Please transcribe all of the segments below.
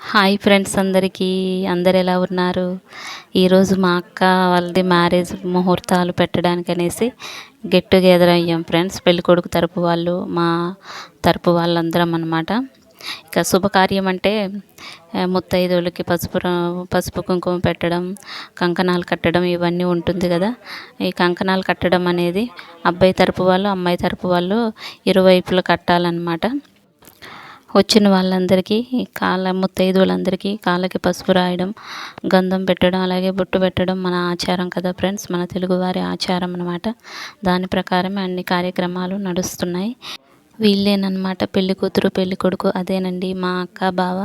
Hi friends అందరికీ. అందరు ఎలా ఉన్నారు? ఈరోజు మా అక్క వాళ్ళది మ్యారేజ్ ముహూర్తాలు పెట్టడానికి అనేసి గెట్ టుగెదర్ అయ్యాం ఫ్రెండ్స్. పెళ్ళికొడుకు తరపు వాళ్ళు మా తరపు వాళ్ళందరం అనమాట ఇక శుభకార్యం అంటే ఆ, ముత్తైదువులకి పసుపు పసుపు కుంకుమ పెట్టడం కంకణాలు కట్టడం ఇవన్నీ ఉంటుంది కదా. ఈ కంకణాలు కట్టడం అనేది అబ్బాయి తరపు వాళ్ళు అమ్మాయి తరపు వాళ్ళు ఇరువైపులా కట్టాలన్నమాట. వచ్చిన వాళ్ళందరికీ కాళ్ళ ముత్తైదువులందరికీ కాళ్ళకి పసుపు రాయడం గంధం పెట్టడం అలాగే బొట్టు పెట్టడం మన ఆచారం కదా ఫ్రెండ్స్? మన తెలుగువారి ఆచారం అనమాట దాని ప్రకారమే అన్ని కార్యక్రమాలు నడుస్తున్నాయి. వీళ్ళేనమాట పెళ్ళి కూతురు పెళ్ళి కొడుకు అదేనండి. మా అక్క బావ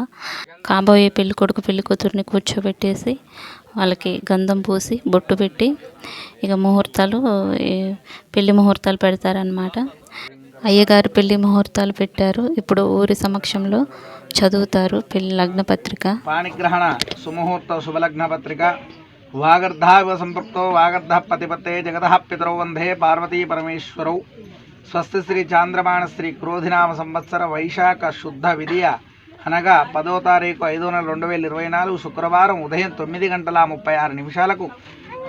కాబోయే పెళ్ళి కొడుకు పెళ్ళి కూతురుని కూర్చోబెట్టేసి వాళ్ళకి గంధం పూసి బొట్టు పెట్టి ఇక ముహూర్తాలు పెళ్ళి ముహూర్తాలు పెడతారనమాట అయ్యగారు పెళ్ళి ముహూర్తాలు పెట్టారు. ఇప్పుడు ఊరి సమక్షంలో చదువుతారు. పెళ్ళి లగ్న పత్రిక పాణిగ్రహణ సుముహూర్త శుభలగ్న పత్రిక వాగర్ధావ సంపృక్తో వాగర్ధ పతిపతే జగత పితరౌ వందే పార్వతీ పరమేశ్వరౌ. స్వస్తి శ్రీ చాంద్రమాణ శ్రీ క్రోధినామ సంవత్సర వైశాఖ శుద్ధ విధియ అనగా పదో తారీఖు ఐదో నెల రెండు వేల ఇరవై నాలుగు శుక్రవారం ఉదయం తొమ్మిది గంటల ముప్పై ఆరు నిమిషాలకు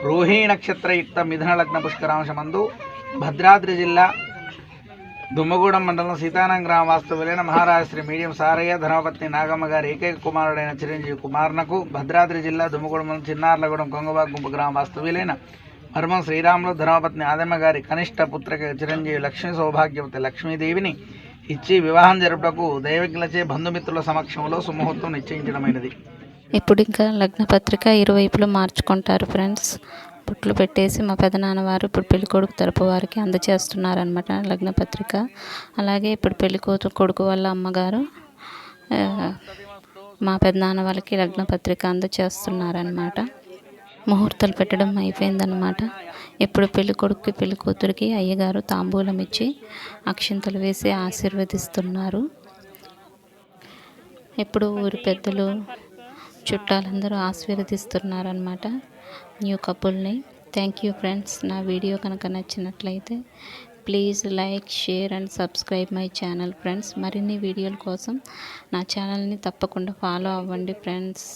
రోహిణి నక్షత్రయుక్త మిథున లగ్న పుష్కరాంశమందు భద్రాద్రి జిల్లా దుమ్మగూడెం మండలం సీతారాం గ్రామ వాస్తవులైన మహారాజ శ్రీ మీడియం సారయ్య ధర్మపత్ని నాగమ్మ గారి ఏకైక కుమారుడైన చిరంజీవి కుమార్నకు భద్రాద్రి జిల్లా దుమ్మగూడెం మండలం చిన్నార్లగూడెం కొంగబాగ్ గుంపు గ్రామ వాస్తవ్యులైన మర్మం శ్రీరాములు ధర్మపత్ని ఆదమ్మ గారి కనిష్ట పుత్రిక చిరంజీవి లక్ష్మీ సౌభాగ్యవతి లక్ష్మీదేవిని ఇచ్చి వివాహం జరుపుటకు దైవజ్ఞలచే బంధుమిత్రుల సమక్షంలో సుముహూర్తం నిశ్చయించడమైనది. ఇప్పుడు ఇంకా లగ్న పత్రిక ఇరువైపులా మార్చుకుంటారు ఫ్రెండ్స్. పుట్లు పెట్టేసి మా పెదనాన్నవారు ఇప్పుడు పెళ్ళి కొడుకు తరపు వారికి అందజేస్తున్నారనమాట లగ్న పత్రిక. అలాగే ఇప్పుడు పెళ్ళి కూతురు కొడుకు వాళ్ళ అమ్మగారు మా పెదనాన్న వాళ్ళకి లగ్న పత్రిక అందజేస్తున్నారనమాట ముహూర్తాలు పెట్టడం అయిపోయిందనమాట ఇప్పుడు పెళ్ళి కొడుకుకి పెళ్ళి కూతురికి అయ్యగారు తాంబూలం ఇచ్చి అక్షింతలు వేసి ఆశీర్వదిస్తున్నారు. ఇప్పుడు ఊరి పెద్దలు చుట్టాలందరూ ఆశీర్వదిస్తున్నారనమాట న్యూ కపుల్ని. థ్యాంక్ యూ ఫ్రెండ్స్ నా వీడియో కనుక నచ్చినట్లయితే please like share and subscribe my channel friends మరిన్ని వీడియోల కోసం నా ఛానల్ని తప్పకుండా ఫాలో అవ్వండి ఫ్రెండ్స్